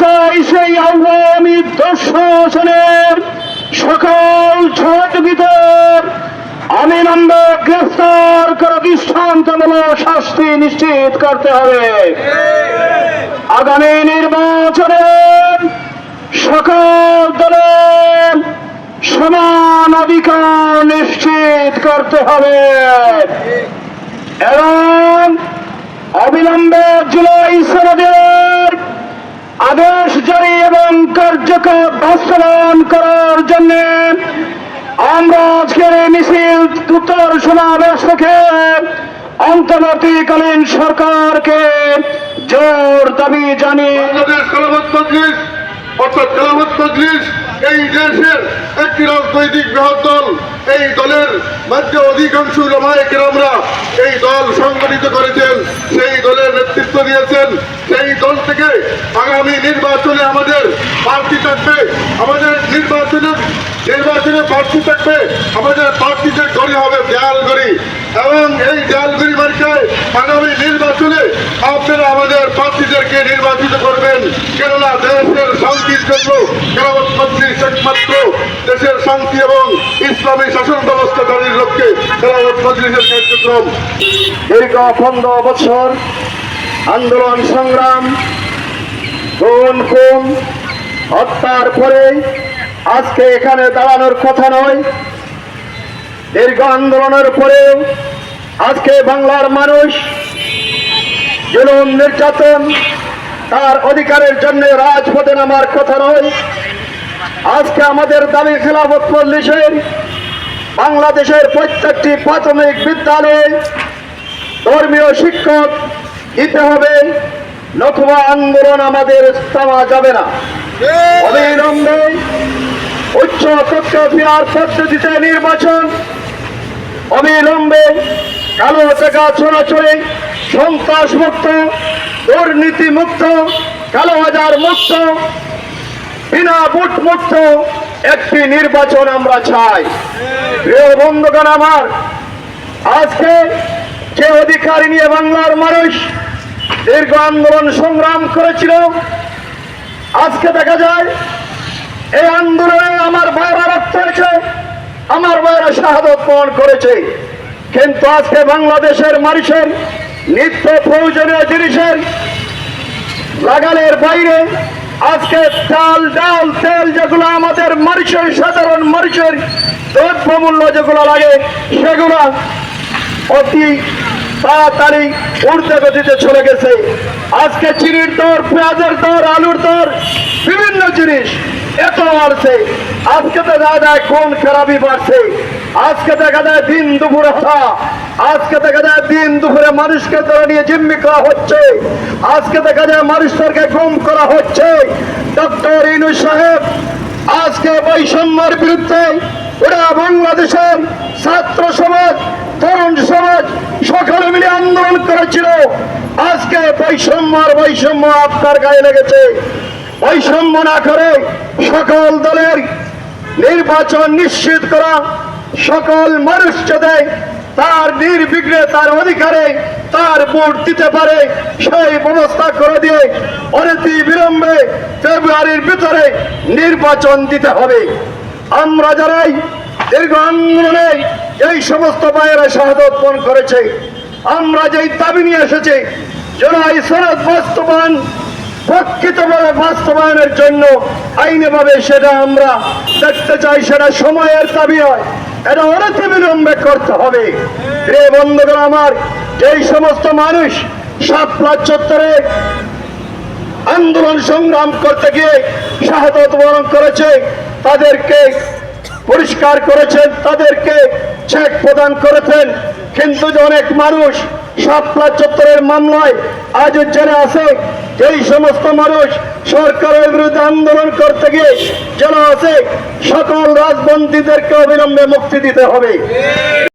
চাই সেই আওয়ামী সহযোগিতার অবিলম্বে গ্রেফতার করে দৃষ্টান্তমূলক শাস্তি নিশ্চিত করতে হবে। আগামী নির্বাচনে সকল দলের সমান অধিকার নিশ্চিত করতে হবে। এবং অবিলম্বে জুলাই আদেশ জারি এবং কার্যকর বাস্তবায়ন করার জন্য আমরা আজকের এই মিছিল উত্তর সমাবেশ থেকে অন্তর্বর্তীকালীন সরকারকে জোর দাবি মজলিস, অর্থাৎ এই দেশের একটি রাজনৈতিক বৃহৎ দল, এই দলের মধ্যে অধিকাংশ আমরা এই দল সংগঠিত করেছেন সেই দলের নেতৃত্ব দিয়েছেন সেই দল থেকে আগামী নির্বাচনে আমাদের প্রার্থী থাকবে আমাদের নির্বাচনের নির্বাচনে প্রার্থী থাকবে, আমাদের প্রার্থীদের গড়ি হবে দেয়াল গড়ি। এবং এই দেয়াল গড়ি মার্কায় আগামী নির্বাচনে আপনারা আমাদের প্রার্থীদেরকে নির্বাচিত করবেন। কেননা দেশের শান্তির জন্য মজলিস একমাত্র দেশের শান্তি এবং ইসলামী শাসন ব্যবস্থা তৈরির লক্ষ্যে মজলিসের কার্যক্রম। দীর্ঘ পনেরো বছর আন্দোলন সংগ্রাম কোন কোন হত্যার পরে আজকে এখানে দাঁড়ানোর কথা নয়। দীর্ঘ আন্দোলনের পরেও আজকে বাংলার মানুষ জুলুম নির্যাতন তার অধিকারের জন্য রাজপথে নামার কথা নয়। আজকে আমাদের দাবি খেলাফত মজলিসের বাংলাদেশের প্রত্যেকটি প্রাথমিক বিদ্যালয়ে ধর্মীয় শিক্ষক দিতে হবে। নতুবা আন্দোলন আমাদের থামা যাবে না। অবিলম্বে কক্ষ ফেরার পদ্ধতিতে নির্বাচন। অবিলম্বে কালো টাকা চোরাচুরি সন্ত্রাস মুক্ত দুর্নীতি মুক্ত কালো বাজার মুক্ত, বিনা ভোট মুক্ত একটি নির্বাচন আমরা চাই। প্রিয় বন্ধুগণ আমার, আজকে যে অধিকার নিয়ে বাংলার মানুষ দীর্ঘ আন্দোলন সংগ্রাম করেছিল, আজকে দেখা যায়, এই আন্দোলনে আমার ভাইরা রক্ত হয়েছে আমার ভাইরা শাহাদত বহন করেছে। কিন্তু আজকে বাংলাদেশের মানুষের নিত্য প্রয়োজনীয় জিনিসের লাগালের বাইরে আজকে চাল, ডাল, তেল যেগুলো আমাদের মানুষের, সাধারণ মানুষের দ্রব্যমূল্য যেগুলো লাগে, সেগুলো অতি তাড়াতাড়ি উর্ধে গতিতে চলে গেছে। আজকে চিনির দর, পেঁয়াজের দর, আলুর দর, বিভিন্ন জিনিস এত বাড়ছে। আজকে দেখা যায় কোন খারাপি বাড়ছে। আজকে দেখা যায় দিন দুপুরে হা আজকে দেখা যায় দিন দুপুরে মানুষকে ধরে নিয়ে জিম্মি করা হচ্ছে। আজকে দেখা যায় মানুষদেরকে গুম করা হচ্ছে। ডক্টর ইনু সাহেব আজকে বৈষম্যের বিরুদ্ধে ওরা বাংলাদেশের ছাত্র সমাজ, তরুণ সমাজ সকলে মিলে আন্দোলন করেছিল। আজকে বৈষম্য আর বৈষম্য আপনার গায়ে লেগেছে। বৈষম্য না করে সকল দলের নির্বাচন নিশ্চিত করা, সকল মানুষ যাতে তার নির্বিঘ্নে, তার অধিকারে, তার ভোট দিতে পারে, সেই ব্যবস্থা করে দিয়ে অনতি বিলম্বে ফেব্রুয়ারির ভিতরে নির্বাচন দিতে হবে। আমরা যারাই দীর্ঘ আন্দোলনে এই সমস্ত বাইরে বহন করেছে, আমরা যেই দাবি নিয়ে এসেছি জুলাই সনদ বাস্তবায়ন প্রকৃতভাবে বাস্তবায়নের জন্য আইনিভাবে সেটা আমরা দেখতে চাই, সেটা সময়ের দাবি হয়। এটা অনতি বিলম্বে করতে হবে। রে বন্ধুগণ আমার, যেই সমস্ত মানুষ সাপলা চত্বরে আন্দোলন সংগ্রাম করতে গিয়ে শাহাদত বরণ করেছে, তাদেরকে পরিষ্কার করেছেন, তাদেরকে চেক প্রদান করেছেন। কিন্তু অনেক মানুষ সাপলা চত্বরের মামলায় আজ জেনে আছে এই সমস্ত মানুষ সরকারের বিরুদ্ধে আন্দোলন করতে গিয়ে জেলা আছে সকল রাজবন্দীদেরকে অবিলম্বে মুক্তি দিতে হবে।